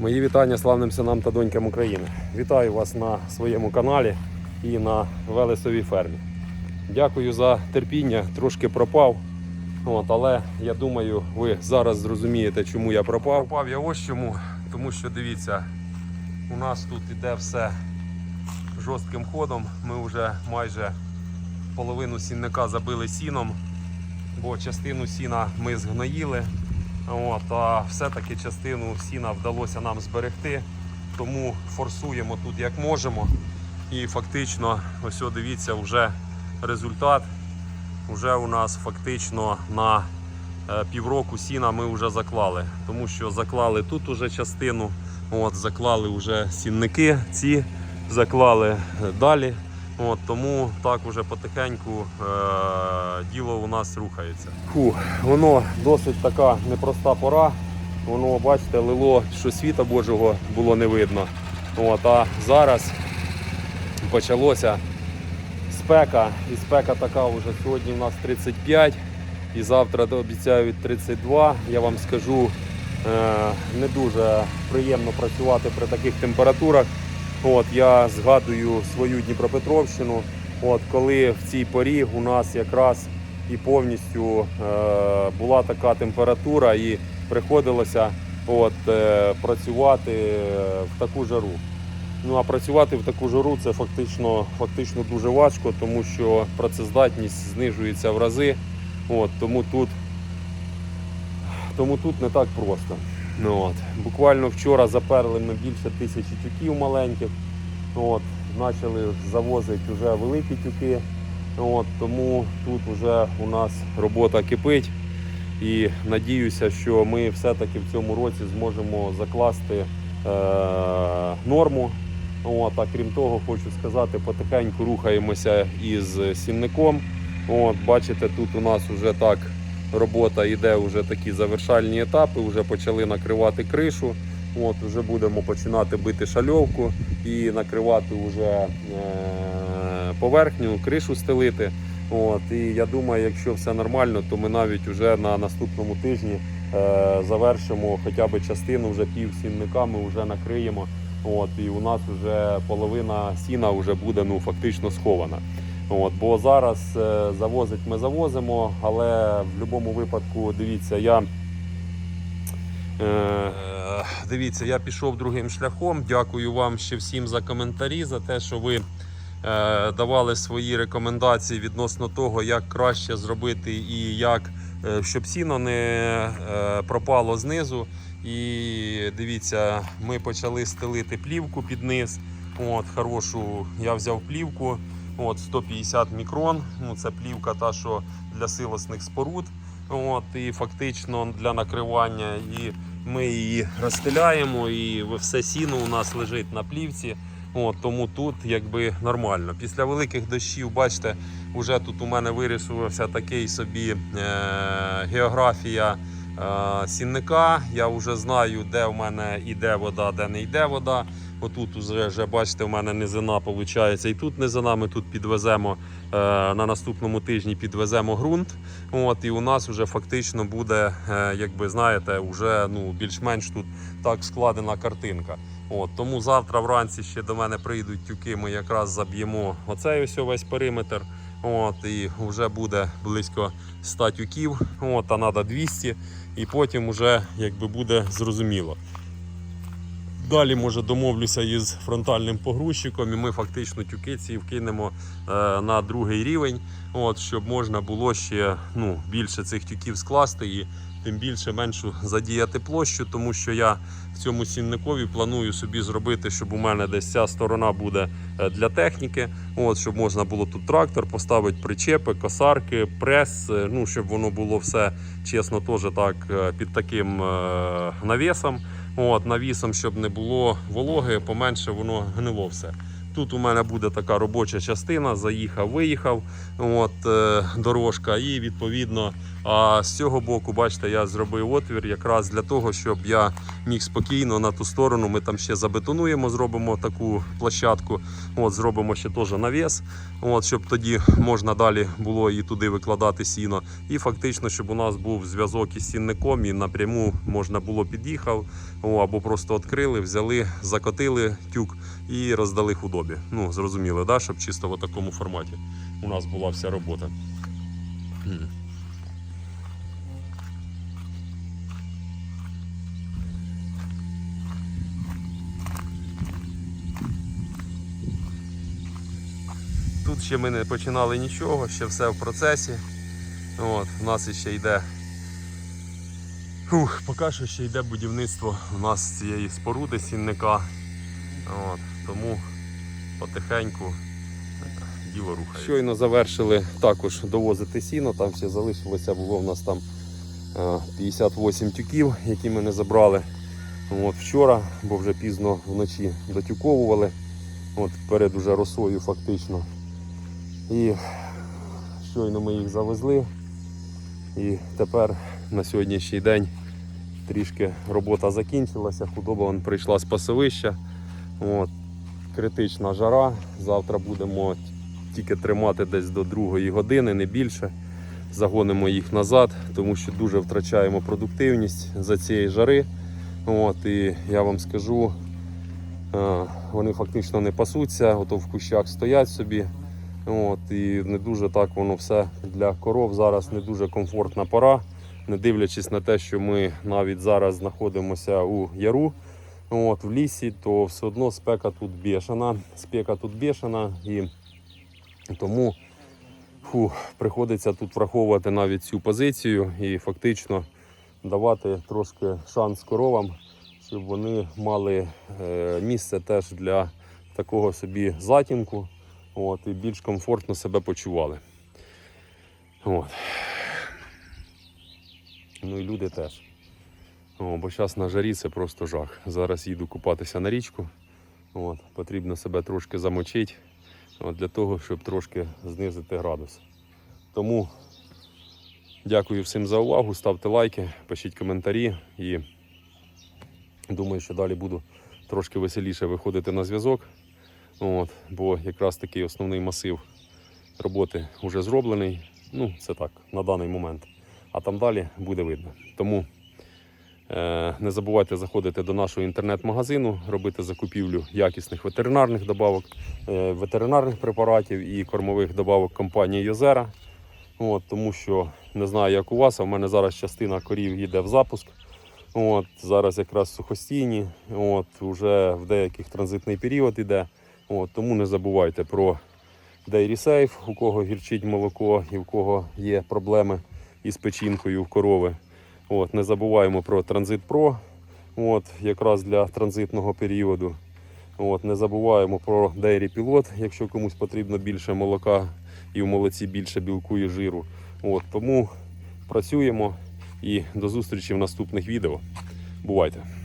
Мої вітання славним синам та донькам України. Вітаю вас на своєму каналі і на Велесовій фермі. Дякую за терпіння, трошки пропав. От, але я думаю, ви зараз зрозумієте, чому я пропав. Пропав я ось чому, тому що дивіться, у нас тут іде все жорстким ходом. Ми вже майже половину сінника забили сіном, бо частину сіна ми згноїли. От, а все-таки частину сіна вдалося нам зберегти, тому форсуємо тут як можемо. І фактично, ось дивіться, вже результат. Вже у нас фактично на е, півроку сіна ми вже заклали, тому що заклали тут уже частину, от, заклали вже сінники, ці заклали е, далі. От, тому так уже потихеньку е, діло у нас рухається. Фу, воно досить така непроста пора. Воно, бачите, лило, що світа Божого було не видно. От, а зараз почалося спека. І спека така вже сьогодні у нас 35 і завтра обіцяють 32. Я вам скажу, е, не дуже приємно працювати при таких температурах. От я згадую свою Дніпропетровщину, от коли в цій порі у нас якраз і повністю е, була така температура, і приходилося от, е, працювати е, в таку жару. Ну а працювати в таку жару це фактично, фактично дуже важко, тому що працездатність знижується в рази. От, тому тут тому тут не так просто. Ну, от. Буквально вчора заперли ми більше тисячі тюків маленьких. От. Почали завозити вже великі тюки. От. Тому тут вже у нас робота кипить. І надіюся, що ми все-таки в цьому році зможемо закласти е- норму. От, а крім того, хочу сказати, потихеньку рухаємося із сінником. От, бачите, тут у нас вже так робота йде, вже такі завершальні етапи, вже почали накривати кришу. От, вже будемо починати бити шальовку і накривати вже е- поверхню, кришу стелити. От, і я думаю, якщо все нормально, то ми навіть вже на наступному тижні е- завершимо хоча б частину вже пів сінника, ми вже накриємо. От, і у нас вже половина сіна вже буде ну, фактично схована. От, бо зараз е, завозить ми завозимо, але в будь-якому випадку, дивіться, я. Е, дивіться, я пішов другим шляхом. Дякую вам ще всім за коментарі, за те, що ви е, давали свої рекомендації відносно того, як краще зробити і як, щоб сіно не пропало знизу. І дивіться, ми почали стелити плівку під низ. От, хорошу я взяв плівку. От, 150 мікрон. Ну, це плівка та, що для силосних споруд. От, і фактично для накривання. І ми її розстеляємо, і все сіно у нас лежить на плівці. От, тому тут якби нормально. Після великих дощів, бачите, вже тут у мене вирішувався такий собі е- географія е, сінника. Я вже знаю, де в мене йде вода, де не йде вода. Отут вже, вже бачите, в мене низина виходить. І тут низина ми тут підвеземо е, на наступному тижні підвеземо ґрунт. От, і у нас вже фактично буде, е, якби знаєте, вже ну, більш-менш тут так складена картинка. От, тому завтра вранці ще до мене прийдуть тюки, ми якраз заб'ємо оцей ось весь периметр. От, і вже буде близько 100 тюків, от, а треба 200, і потім вже якби буде зрозуміло. Далі може домовлюся із фронтальним погрузчиком, і ми фактично тюки ці вкинемо е, на другий рівень, от, щоб можна було ще ну, більше цих тюків скласти і тим більше меншу задіяти площу, тому що я в цьому сінникові планую собі зробити, щоб у мене десь ця сторона буде е, для техніки, от, щоб можна було тут трактор, поставити причепи, косарки, прес, е, ну, щоб воно було все чесно, теж так під таким навісом. От, навісом, щоб не було вологи, поменше воно гнило все. Тут у мене буде така робоча частина, заїхав, виїхав, от, е, дорожка, і відповідно А з цього боку, бачите, я зробив отвір якраз для того, щоб я міг спокійно на ту сторону. Ми там ще забетонуємо, зробимо таку площадку. От, зробимо ще теж навіс, от, щоб тоді можна далі було і туди викладати сіно. І фактично, щоб у нас був зв'язок із сінником, і напряму можна було під'їхав, або просто відкрили, взяли, закотили тюк і роздали худобі. Ну, зрозуміло, да? щоб чисто в такому форматі у нас була вся робота. Тут ще ми не починали нічого, ще все в процесі. От, у нас ще йде. Фух, поки що ще йде будівництво у нас цієї споруди сінника. От, тому потихеньку е, діло рухає. Щойно завершили також довозити сіно, там ще залишилося, було у нас там е, 58 тюків, які ми не забрали. От, вчора, бо вже пізно вночі дотюковували. От, перед уже росою фактично. І щойно ми їх завезли. І тепер на сьогоднішній день трішки робота закінчилася, худоба вон прийшла з пасовища. От, критична жара. Завтра будемо тільки тримати десь до другої години, не більше. Загонимо їх назад, тому що дуже втрачаємо продуктивність за цієї жари. От, і я вам скажу, е, вони фактично не пасуться, ото в кущах стоять собі. От, і не дуже так воно все для коров. Зараз не дуже комфортна пора, не дивлячись на те, що ми навіть зараз знаходимося у яру, от, в лісі, то все одно спека тут бешена. Спека тут бешена. І тому фу, приходиться тут враховувати навіть цю позицію і фактично давати трошки шанс коровам, щоб вони мали е, місце теж для такого собі затінку от, і більш комфортно себе почували. От. Ну і люди теж. О, бо зараз на жарі це просто жах. Зараз їду купатися на річку. От, потрібно себе трошки замочити от, для того, щоб трошки знизити градус. Тому дякую всім за увагу. Ставте лайки, пишіть коментарі і думаю, що далі буду трошки веселіше виходити на зв'язок. От, бо якраз такий основний масив роботи вже зроблений. Ну, це так, на даний момент. А там далі буде видно. Тому е, не забувайте заходити до нашого інтернет-магазину, робити закупівлю якісних ветеринарних добавок, е, ветеринарних препаратів і кормових добавок компанії Йозера. От, тому що не знаю, як у вас, а в мене зараз частина корів йде в запуск. От, зараз якраз сухостійні, от, вже в деяких транзитний період йде. От, тому не забувайте про Dairy Safe, у кого гірчить молоко і в кого є проблеми із печінкою в корови. От, не забуваємо про Transit Pro, от, якраз для транзитного періоду. От, не забуваємо про Dairy Pilot, якщо комусь потрібно більше молока і в молоці більше білку і жиру. От, тому працюємо і до зустрічі в наступних відео. Бувайте!